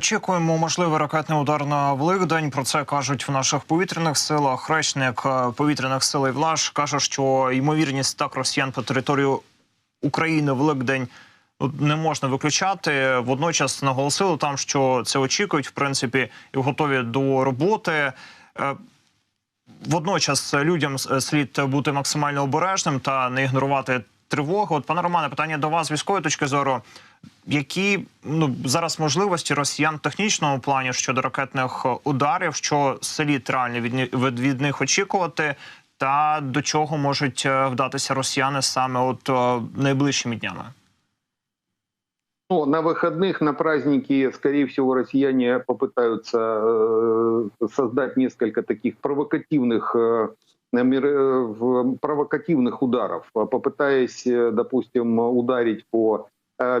Очікуємо можливий ракетний удар на Великдень. Про це кажуть в наших повітряних силах. Речник е, повітряних сил Івлаш каже, що ймовірність так росіян по територію України Великдень ну, не можна виключати. Водночас наголосили там, що це очікують, в принципі, і готові до роботи. Е, Водночас людям слід бути максимально обережним та не ігнорувати тривогу. От, пане Романе, питання до вас з військової точки зору. Які ну зараз можливості росіян в технічному плані щодо ракетних е, ударів, що слід реально від, ні- від, від них очікувати, та до чого можуть е, вдатися росіяни саме от е, найближчими днями? Ну, на выходных, на праздники, скорее всего, россияне попытаются э, создать несколько таких провокативных, э, намер- э, в- провокативных ударов, а попытаясь, э, допустим, ударить по э,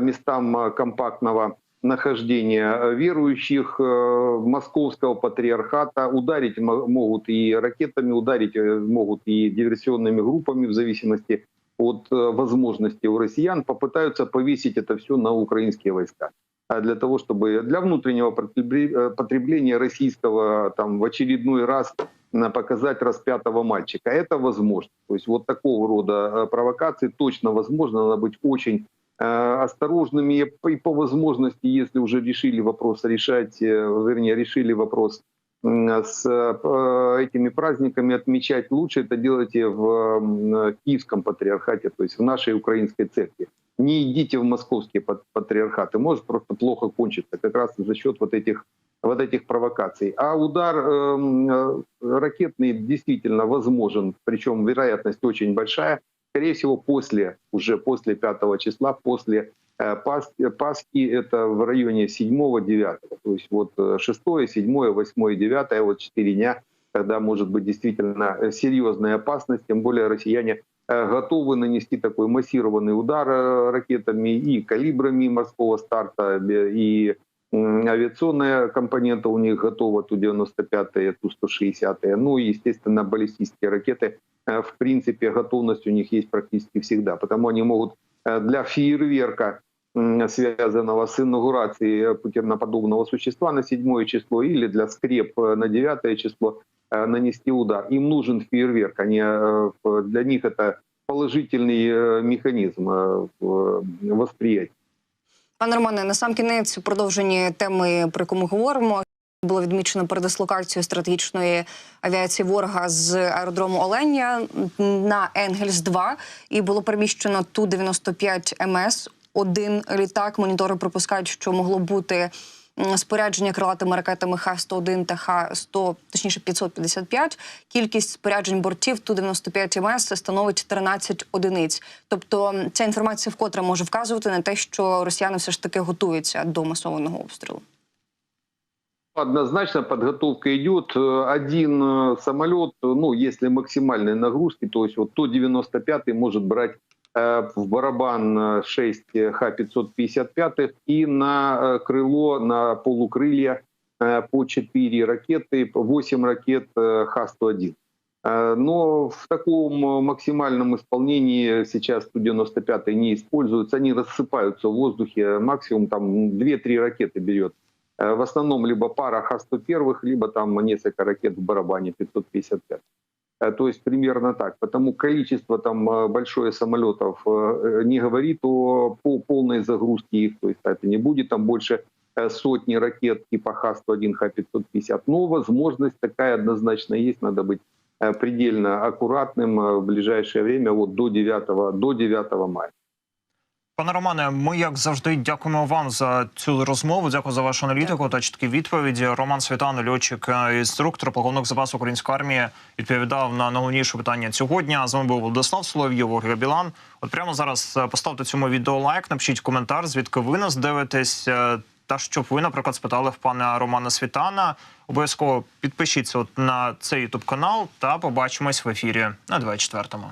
местам э, компактного нахождения э, верующих э, московского патриархата. Ударить мо- могут и ракетами, ударить э, могут и диверсионными группами в зависимости от э, возможностей у россиян попытаются повесить это все на украинские войска А для того, чтобы для внутреннего э, потребления российского там в очередной раз э, показать распятого мальчика. Это возможно. То есть вот такого рода э, провокации точно возможно. Надо быть очень э, осторожными и по- возможности, если уже решили вопрос решать, э, вернее, решили вопрос с э, этими праздниками отмечать лучше это делайте в Киевском патриархате, то есть в нашей украинской церкви. Не идите в московские пат- патриархаты, может просто плохо кончиться как раз за счет вот этих вот этих провокаций. А удар э, ракетный действительно возможен, причем вероятность очень большая. Скорее всего, после, уже после 5 числа, после э, Пас- Пасхи, это в районе 7-9. То есть вот э, 6, 7, 8, 9, вот 4 дня, когда может быть действительно э, серьезная опасность, тем более россияне э, готовы нанести такой массированный удар э, ракетами и калибрами морского старта, э, и авиационная компонента у них готова, Ту-95, Ту-160, ну и, естественно, баллистические ракеты. Э, В принципе, готовность у них есть практически всегда, потому они могут э, для фейерверка, связанного с инаугурацией путерноподобного существа на седьмое число или для скреп э, на девятое число нанести удар. Им нужен фейерверк, они, для них это положительный механизм восприятия. Пане Романе, на сам кінець у продовженні теми, про яку ми говоримо, було відмічено передислокацію стратегічної авіації ворога з аеродрому Оленя на Енгельс 2 і було переміщено ту 95 МС. Один літак. Монітори припускають, що могло бути спорядження крилатими ракетами Х-101 та Х-100, точніше 555. Кількість споряджень бортів Ту-95 МС становить 13 одиниць. Тобто м, ця інформація вкотре може вказувати на те, що росіяни все ж таки готуються до масованого обстрілу. Однозначно подготовка идет. Э, Один э, самолет, э, ну, если максимальные нагрузки, то есть вот То-95 может брать э, в барабан э, 6 Х-555 и на э, крыло, на полукрылья э, по 4 ракеты, по 8 ракет э, Х-101. Э, Но в таком э, максимальном исполнении сейчас Ту-95 не используются, они рассыпаются в воздухе, максимум там 2-3 ракеты берет Э, В основном либо пара Х-101, либо там несколько ракет в барабане 555. Э, То есть примерно так. Потому количество там э, большое самолетов э, не говорит о по полной загрузке их. То есть это не будет там больше сотни ракет типа Х-101, Х-550. Но возможность такая однозначно есть. Надо быть предельно аккуратным в ближайшее время вот до 9, до 9 мая. Пане Романе, ми як завжди дякуємо вам за цю розмову. Дякую за вашу аналітику та чіткі відповіді. Роман Світан, льотчик, е, інструктор, полковник запасу української армії, відповідав на найголовніше питання цього дня. З вами був Владислав Соловйов, Ольга Білан. От прямо зараз е, поставте цьому відео лайк, напишіть коментар, звідки ви нас дивитесь. е, Та щоб ви, наприклад, спитали в пана Романа Світана. Обов'язково підпишіться от на цей ютуб канал та побачимось в ефірі на 24-му.